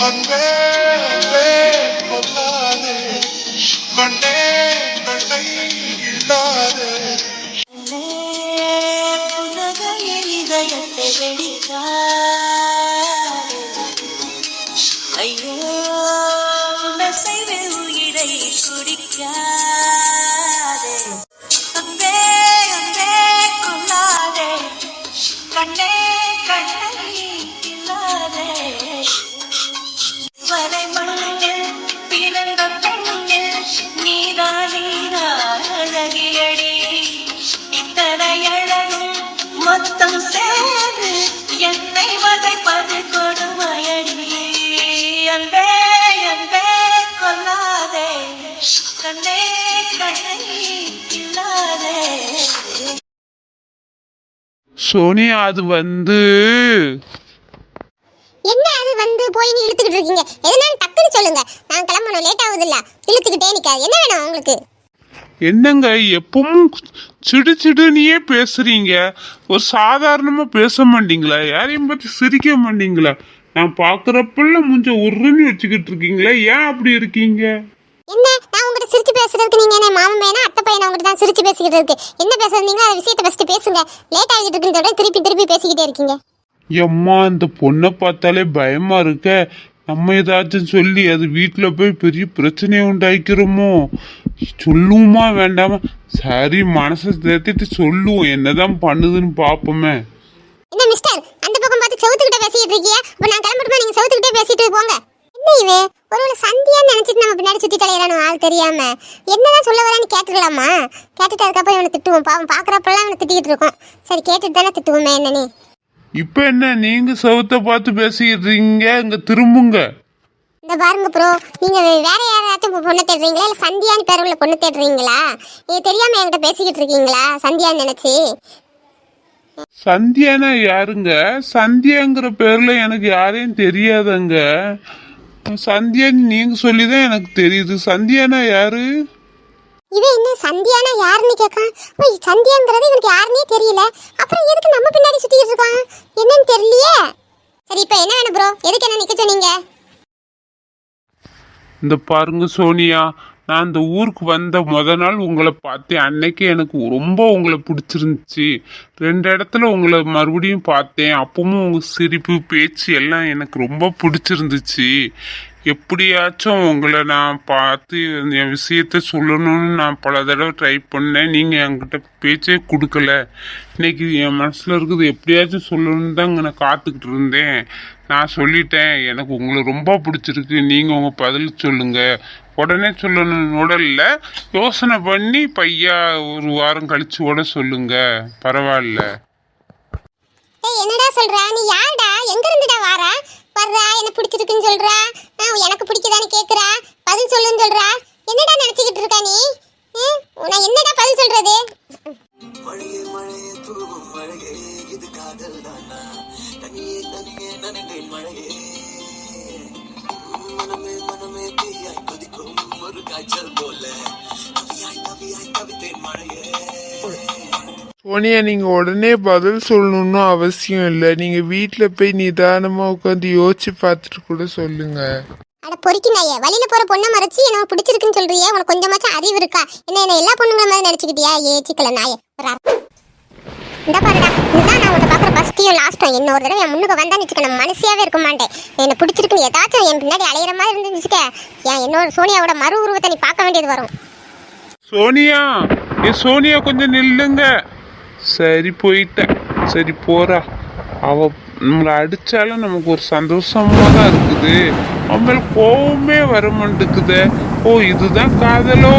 அன்பே இதயத்தை ஐயோ நசைவில் உயிரை குடிக்காதே. அன்பே அன்பே கொள்ளாதே. கண்ணே கண்ணை இல்லாதே. வரை மண்ணில் பிறந்த பெண்ணில் நீதான் நீதான் அழகியடி. இத்தனை அழகும் மொத்தம் சே என்னை வதைப்பது கொடுமையடி அன்பே அன்பே கொல்லாதே. கண்ணே கண்ணை இல்லாதே. சோனியா அது வந்து? என்ன அது வந்து? போய் நீ இழுத்துக்கிட்டு இருக்கீங்க. எதனாலும் டக்குன்னு சொல்லுங்க. நான் கிளம்பணும். லேட் ஆகுது இல்ல இழுத்துக்கிட்டே நிக்காது. என்ன வேணும் உங்களுக்கு? என்னங்க எப்பவும் சிடு சிடுனியே பேசுறீங்க? ஒரு சாதாரணமா பேச மாட்டீங்களா? யாரையும் பத்தி சிரிக்க மாட்டீங்களா? நான் பாக்குறப்பெல்லாம் முஞ்ச உருன்னு வச்சுக்கிட்டு இருக்கீங்களா ஏன் அப்படி இருக்கீங்க? என்ன? நான் உங்ககிட்ட சிரிச்சு பேசுறதுக்கு நீங்க என்ன மாமன் பையனா அத்தை பையனா உங்ககிட்ட தான் சிரிச்சு பேசிக்கிட்டு இருக்கு? என்ன பேசுறீங்க அந்த விஷயத்தை ஃபர்ஸ்ட் பேசுங்க. லேட் ஆகிட்டு இருக்குன்னு திருப்பி திருப்பி பேசிக்கிட்டே இருக்கீங்க. எம்மா இந்த பொண்ணை பார்த்தாலே பயமா இருக்க? நம்ம ஏதாச்சும் சொல்லி அது வீட்டில் போய் பெரிய பிரச்சனையை உண்டாக்கிறோமோ சொல்லுவோமா வேண்டாமா? சரி மனசை தேத்திட்டு சொல்லுவோம் என்னதான் பண்ணுதுன்னு பார்ப்போமே என்ன மிஸ்டர் அந்த பக்கம் பார்த்து செவுத்துக்கிட்ட பேசிக்கிட்டு இருக்கீங்க இப்போ நான் கிளம்பட்டுமா? நீங்க செவுத்துக்கிட்டே பேசிட்டு போங்க. என்ன இவன் ஒருவேளை சந்தியான்னு நினைச்சிட்டு நம்ம பின்னாடி சுத்தி தலையிறானோ ஆள் தெரியாம? என்னதான் சொல்ல வரான்னு கேட்டுக்கலாமா? கேட்டுட்டு அதுக்கப்புறம் இவனை திட்டுவோம். பாவம் பாக்குறப்பெல்லாம் இவனை திட்டிக்கிட்டு இருக்கோம். சரி கேட்டுட்டு தானே திட்டுவோமே என்னன்னு இப்போ என்ன நீங்க செவுத்த பார்த்து பேசிக்கிறீங்க இங்க திரும்புங்க. இந்த பாருங்க ப்ரோ நீங்க வேற யாராச்சும் பொண்ணு தேடுறீங்களா? இல்ல சந்தியான்னு பேர் உள்ள பொண்ணு தேடுறீங்களா? நீங்க தெரியாம என்கிட்ட பேசிக்கிட்டு இருக்கீங்களா? சந்தியான்னு நினைச்சு. சந்தியானா யாருங்க? சந்தியாங்கிற பேர்ல எனக்கு யாரையும் தெரியாதுங்க. சந்தியான்னு நீங்க சொல்லிதான் எனக்கு தெரியுது. சந்தியானா யாரு? இவன் என்ன? சந்தியானா யாருன்னு கேட்கான் ஓய் சந்தியாங்கிறது இவனுக்கு யாருன்னே தெரியல. அப்புறம் எதுக்கு நம்ம பின்னாடி சுத்திட்டு இருக்கான் என்னன்னு தெரியலையே. சரி இப்போ என்ன வேணும் ப்ரோ எதுக்கு என்ன நிக்க சொன்னீங்க? இந்த பாருங்க சோனியா நான் இந்த ஊருக்கு வந்த முத நாள் உங்களை பார்த்தேன். அன்னைக்கு எனக்கு ரொம்ப உங்களை பிடிச்சிருந்துச்சி. ரெண்டு இடத்துல உங்களை மறுபடியும் பார்த்தேன். அப்பவும் உங்கள் சிரிப்பு பேச்சு எல்லாம் எனக்கு ரொம்ப பிடிச்சிருந்துச்சி. எப்படியாச்சும் உங்களை நான் பார்த்து என் விஷயத்த சொல்லணும்னு நான் பல தடவை ட்ரை பண்ணேன். நீங்கள் என்கிட்ட பேச்சே கொடுக்கல. இன்னைக்கு என் மனசில் இருக்குது எப்படியாச்சும் சொல்லணும்னு தான் நான் காத்துக்கிட்டு இருந்தேன். நான் சொல்லிட்டேன். எனக்கு உங்களை ரொம்ப பிடிச்சிருக்கு. நீங்கள் உங்கள் பதில் சொல்லுங்கள் உடனே சொல்லணும்னு உடல்ல யோசனை பண்ணி பையா ஒரு வாரம் கழிச்சு கூட சொல்லுங்க. பரவாயில்ல. என்னடா சொல்ற? நீ யாருடா? எங்க இருந்துடா வாரா? வர்றா என்ன பிடிச்சிருக்குன்னு சொல்றா? எனக்கு பிடிக்குதான்னு கேக்குறா? சோனியா நீங்க உடனே பதில் சொல்லணும்னு அவசியம் இல்லை. நீங்க வீட்ல போய் நிதானமா உட்காந்து யோசிச்சு பார்த்துட்டு கூட சொல்லுங்க. அட பொறுக்கி நாயே வழியில போற பொண்ணை மறைச்சு எனக்கு பிடிச்சிருக்குன்னு சொல்றியே. உனக்கு கொஞ்சமாச்சும் அறிவு இருக்கா? என்ன என்ன எல்லா பொண்ணுங்கள மாதிரி நினைச்சுக்கிட்டியா ஏ சிக்கல நாயே. ஒரு இந்த பாருடா. இதுதான் நான் உன்னை பார்க்குற ஃபஸ்ட்டையும் லாஸ்ட்டும் இன்னொரு தடவை என் முன்னுக்கு வந்தா நிச்சுக்க நான் மனசியாவே இருக்க மாட்டேன். என்ன பிடிச்சிருக்குன்னு ஏதாச்சும் என் பின்னாடி அலையிற மாதிரி இருந்துச்சுக்க என் என்னோட சோனியாவோட மறு உருவத்தை நீ பார்க்க வேண்டியது வரும். சோனியா ஏ சோனியா கொஞ்சம் நில்லுங்க. சரி போயிட்டேன் சரி போறா அவ நம்மளை அடித்தாலும் நமக்கு ஒரு சந்தோஷமாக தான் இருக்குது அவன் கோவமே வர மாட்டேங்குதே ஓ இதுதான் காதலோ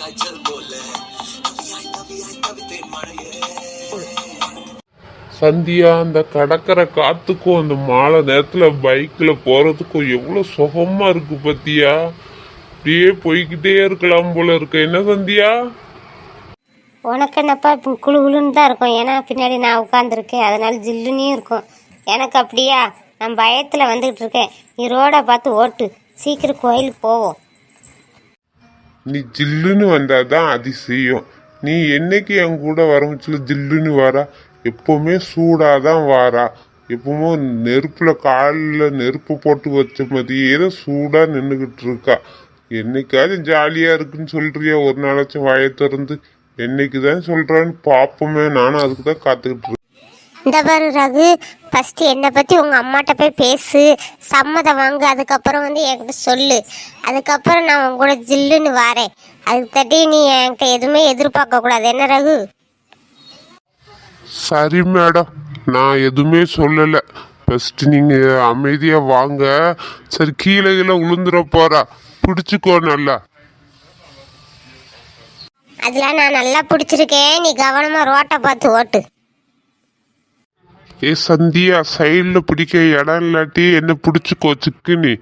காய்ச்சல் போல தவியாய் தவியாய் தவித்தேன் மழையே சந்தியா அந்த கடற்கரை காத்துக்கும் அந்த மாலை நேரத்துல பைக்ல போறதுக்கும் எவ்வளவு சுகமா இருக்கு பத்தியா? அப்படியே போய்கிட்டே இருக்கலாம் போல இருக்கு. என்ன சந்தியா? உனக்கு என்னப்பா குளு குளுன்னு தான் இருக்கும். ஏன்னா பின்னாடி நான் உட்காந்துருக்கேன் அதனால ஜில்லுன்னு இருக்கும். எனக்கு அப்படியா? நான் பயத்தில் வந்துக்கிட்டு இருக்கேன். நீ ரோடை பார்த்து ஓட்டு. சீக்கிரம் கோயிலுக்கு போவோம். நீ ஜில்லுன்னு வந்தாதான் அதிசயம். நீ என்னைக்கு என் கூட வரமுச்சுல ஜில்லுன்னு வாரா எப்பவுமே சூடாதான் வாரா. எப்பவும் நெருப்பில் காலில் நெருப்பு போட்டு வச்ச மாதிரியே தான் சூடாக நின்றுக்கிட்டு இருக்கா என்னைக்காவது ஜாலியாக இருக்குன்னு சொல்கிறியா ஒரு நாளாச்சும் வாயை திறந்து என்னைக்கு தான் சொல்கிறான்னு பார்ப்போமே நானும் அதுக்கு தான் காத்துக்கிட்டு இருக்கேன். இந்த பாரு ரகு ஃபஸ்ட்டு என்னை பற்றி உங்கள் அம்மாட்ட போய் பேசு. சம்மதம் வாங்கு அதுக்கப்புறம் வந்து என்கிட்ட சொல்லு. அதுக்கப்புறம் நான் உங்களோட கூட ஜில்லுன்னு வாரேன். அதுக்கு தட்டி நீ என்கிட்ட எதுவுமே எதிர்பார்க்கக்கூடாது என்ன ரகு? சரி மேடம். நான் எதுவுமே சொல்லலை. ஃபர்ஸ்ட் நீங்க அமைதியா வாங்க. சரி கீழே கீழே விழுந்துட போறா. பிடிச்சுக்கோ நல்லா. அதெல்லாம் நான் நல்லா பிடிச்சிருக்கேன். நீ கவனமாக ரோட்டை பார்த்து ஓட்டு. ஏ சந்தியா சைடில் பிடிக்க இடம் இல்லாட்டி என்ன பிடிச்சிக்கோ சிக்குனி.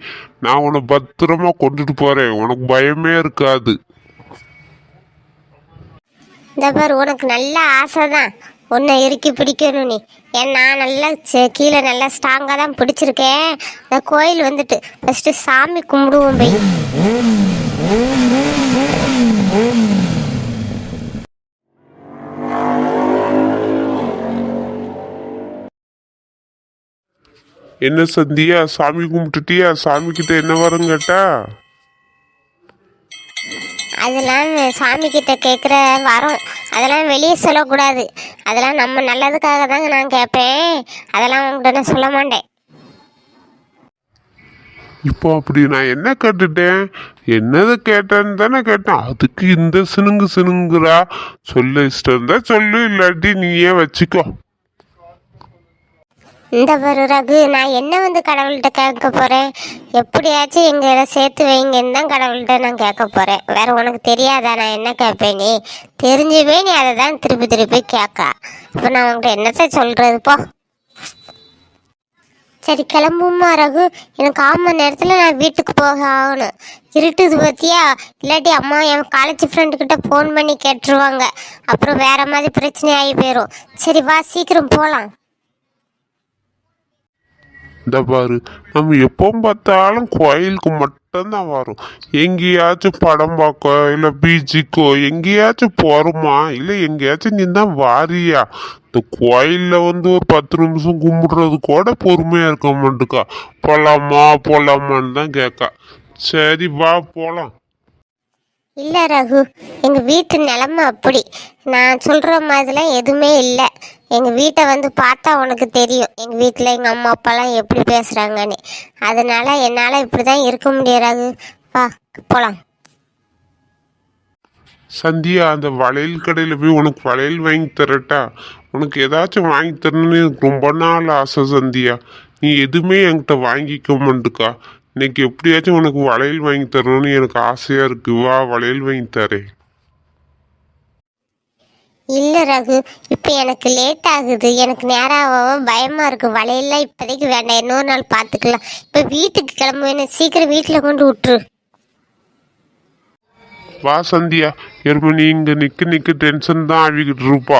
நான் உன்னை பத்திரமா கொண்டுட்டு போறேன். உனக்கு பயமே இருக்காது. இந்த பாரு உனக்கு நல்ல ஆசை தான் உன்னை இறுக்கி பிடிக்கணும் நீ. ஏன் நான் நல்லா கீழே நல்லா ஸ்ட்ராங்காக தான் பிடிச்சிருக்கேன். இந்த கோயில் வந்துட்டு ஃபஸ்ட்டு சாமி கும்பிடுவோம் போய். என்ன சந்தியா? சாமி கும்பிட்டுட்டியா? சாமி கிட்ட என்ன வரும் கேட்டா? அதெல்லாம் சாமி கிட்ட கேட்குற வரோம். அதெல்லாம் வெளியே சொல்லக்கூடாது. அதெல்லாம் நம்ம நல்லதுக்காக தாங்க நான் கேட்பேன் அதெல்லாம் உங்கள்கிட்ட நான் சொல்ல மாட்டேன். இப்போ அப்படி நான் என்ன கேட்டுட்டேன்? என்னது கேட்டேன்னு தானே கேட்டேன். அதுக்கு இந்த சினுங்கு சினுங்குறா. சொல்ல இஷ்டம் தான் சொல்லு இல்லாட்டி நீயே வச்சுக்கோ. இந்த ஒரு ரகு நான் என்ன வந்து கடவுள்கிட்ட கேட்க போகிறேன் எப்படியாச்சும் எங்களை சேர்த்து வைங்கன்னு தான் கடவுள்கிட்ட நான் கேட்க போகிறேன் வேற உனக்கு தெரியாதா? நான் என்ன கேட்பேன் நீ? தெரிஞ்சுமே நீ அதை தான் திருப்பி திருப்பி கேட்க. இப்போ நான் உங்கள்கிட்ட என்னத்த சொல்கிறது போ. சரி கிளம்புமா ரகு. எனக்கு ஆறு மணி நேரத்தில் நான் வீட்டுக்கு போக ஆகணும். இருட்டுது பற்றியா இல்லாட்டி அம்மா என் காலேஜ் ஃப்ரெண்டுக்கிட்ட ஃபோன் பண்ணி கேட்டுருவாங்க. அப்புறம் வேறு மாதிரி பிரச்சனை ஆகி போயிடும் சரி வா சீக்கிரம் போகலாம் இந்த பாரு நம்ம எப்போ பார்த்தாலும் கோயிலுக்கு மட்டும்தான் வரும். எங்கேயாச்சும் படம் பார்க்க இல்லை பீச்சுக்கோ எங்கேயாச்சும் போகிறோமா இல்லை எங்கேயாச்சும் நீ தான் வாரியா? இந்த கோயிலில் வந்து ஒரு பத்து நிமிஷம் கும்பிடுறது கூட பொறுமையாக இருக்க மாட்டுக்கா. போகலாமா போகலாமான்னு தான் கேட்கா சரி வா போகலாம் இல்லை ரகு எங்கள் வீட்டு நிலமை அப்படி. நான் சொல்கிற மாதிரிலாம் எதுவுமே இல்லை. எங்கள் வீட்டை வந்து பார்த்தா உனக்கு தெரியும். எங்கள் வீட்டில் எங்கள் அம்மா அப்பாலாம் எப்படி பேசுகிறாங்கன்னு அதனால் என்னால் இப்படி தான் இருக்க முடியும் வா போகலாம் சந்தியா அந்த வளையல் கடையில் போய் உனக்கு வளையல் வாங்கி தரட்டா? உனக்கு ஏதாச்சும் வாங்கி தரணும்னு எனக்கு ரொம்ப நாள் ஆசை சந்தியா. நீ எதுவுமே என்கிட்ட வாங்கிக்க மாட்டுக்கா. இன்னைக்கு எப்படியாச்சும் உனக்கு வளையல் வாங்கி தரணும்னு எனக்கு ஆசையாக இருக்கு. வா வளையல் வாங்கி தரேன். இல்லை ரகு இப்போ எனக்கு லேட் ஆகுது. எனக்கு நேராகவும் பயமாக இருக்குது வலையெல்லாம் இப்போதைக்கு வேண்டாம். இன்னொரு நாள் பார்த்துக்கலாம். இப்போ வீட்டுக்கு கிளம்புவேன். சீக்கிரம் வீட்டில் கொண்டு விட்டுரு. வா சந்தியா. எருமை நீ இங்க நிற்க டென்ஷன் தான் ஆகிக்கிட்டு இருப்பா.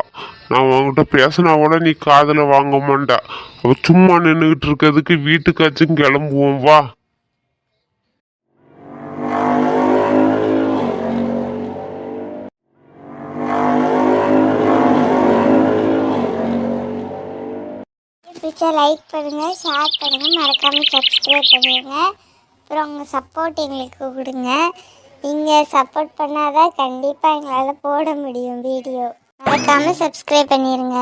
நான் உங்ககிட்ட பேசினா கூட நீ காதில் வாங்க மாட்டா. அவள் சும்மா நின்றுக்கிட்டு இருக்கிறதுக்கு வீட்டுக்காச்சும் கிளம்புவோம். வா. பிடிச்சா லைக் பண்ணுங்கள் ஷேர் பண்ணுங்கள் மறக்காமல் சப்ஸ்கிரைப் பண்ணிடுங்க. அப்புறம் உங்கள் சப்போர்ட் எங்களுக்கு கொடுங்க. நீங்கள் சப்போர்ட் பண்ணாதான் கண்டிப்பாக எங்களால் போட முடியும் வீடியோ மறக்காமல் சப்ஸ்கிரைப் பண்ணிடுங்க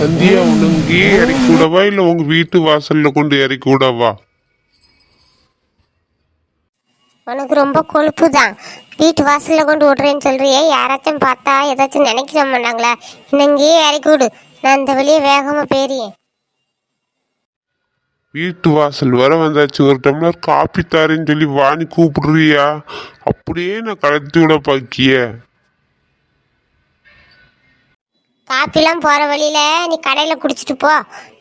சந்தியா இங்கேயே இறக்கி விடவா இல்ல உங்க வீட்டு வாசல்ல கொண்டு இறக்கி விடவா உனக்கு ரொம்ப கொழுப்பு தான் வீட்டு வாசலில் கொண்டு விட்றேன்னு சொல்றியே யாராச்சும் பார்த்தா ஏதாச்சும் நினைக்கிற மாட்டாங்களா இன்னும் இங்கேயே இறக்கி விடு நான் இந்த வழியே வேகமாக போயிறியேன் வீட்டு வாசல் வர வந்தாச்சு. ஒரு டம்ளர் காப்பி தாரேன்னு சொல்லி வாணி கூப்பிடுறியா? அப்படியே நான் கலத்தி விட பாக்கிய. காப்பிலாம் போற வழியில நீ கடையில குடிச்சிட்டு போ.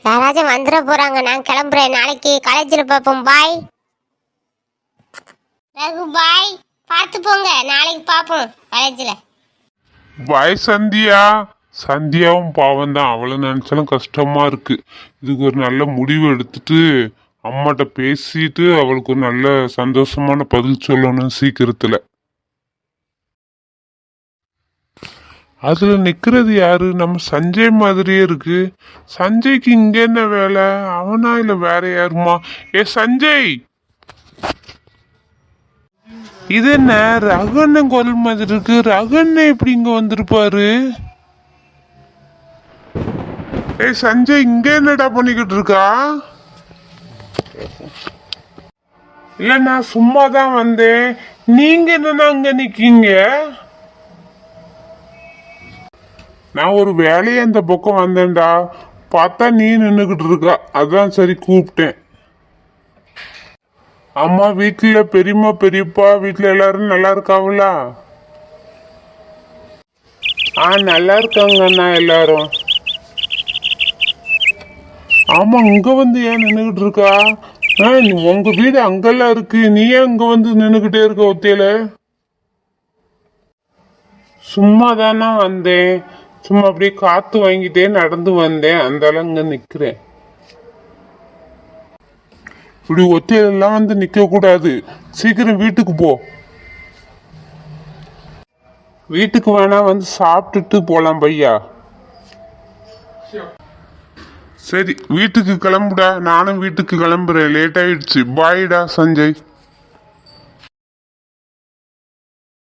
யாராச்சும் வந்துட போறாங்க. நான் கிளம்புறேன். நாளைக்கு காலேஜில் பார்ப்போம். பாய் ரகு பாய் பார்த்து போங்க. நாளைக்கு பார்ப்போம் காலேஜில் பாய் சந்தியா. சந்தியாவும் பாவம் தான். அவளை நினச்சாலும் கஷ்டமா இருக்கு. இதுக்கு ஒரு நல்ல முடிவு எடுத்துட்டு அம்மாட்ட பேசிட்டு அவளுக்கு ஒரு நல்ல சந்தோஷமான பதில் சொல்லணும் சீக்கிரத்தில். அதில் நிற்கிறது யாரு? நம்ம சஞ்சய் மாதிரியே இருக்கு. சஞ்சய்க்கு இங்கே என்ன வேலை? அவனா இல்லை வேற யாருமா? ஏ சஞ்சய்! இது என்ன? ரகண்ணன் குரல் மாதிரி இருக்கு. ரகண்ணன் எப்படி இங்கே வந்திருப்பாரு? ஏய் சஞ்சய் இங்க என்னடா பண்ணிக்கிட்டு இருக்கா? இல்ல நான் சும்மா தான் வந்தேன். நீங்க என்னன்னா அங்க நிக்கீங்க? நான் ஒரு வேலையை அந்த பக்கம் வந்தேன்டா. பார்த்தா நீ நின்றுக்கிட்டு இருக்கா. அதான் சரி கூப்பிட்டேன். அம்மா வீட்டில் பெரியம்மா பெரியப்பா வீட்டில் எல்லாரும் நல்லா இருக்காங்களா? ஆ நல்லா இருக்காங்கண்ணா எல்லாரும். ஆமாம் இங்கே வந்து ஏன் நின்றுக்கிட்டு இருக்கா? ஆ உங்கள் உங்க வீடு அங்கெல்லாம் இருக்கு. நீ ஏன் இங்கே வந்து நின்றுக்கிட்டே இருக்க ஒத்தையில? சும்மா தானே வந்தேன். சும்மா அப்படியே காற்று வாங்கிட்டே நடந்து வந்தேன். அந்த இங்கே நிற்கிறேன் இப்படி ஒத்தையிலெல்லாம் வந்து நிற்கக்கூடாது சீக்கிரம் வீட்டுக்கு போ. வீட்டுக்கு வேணா வந்து சாப்பிட்டுட்டு போகலாம் பையா. சரி வீட்டுக்கு கிளம்புடா. நானும் வீட்டுக்கு கிளம்புறேன். லேட் ஆயிடுச்சு. பாய்டா சஞ்சய்.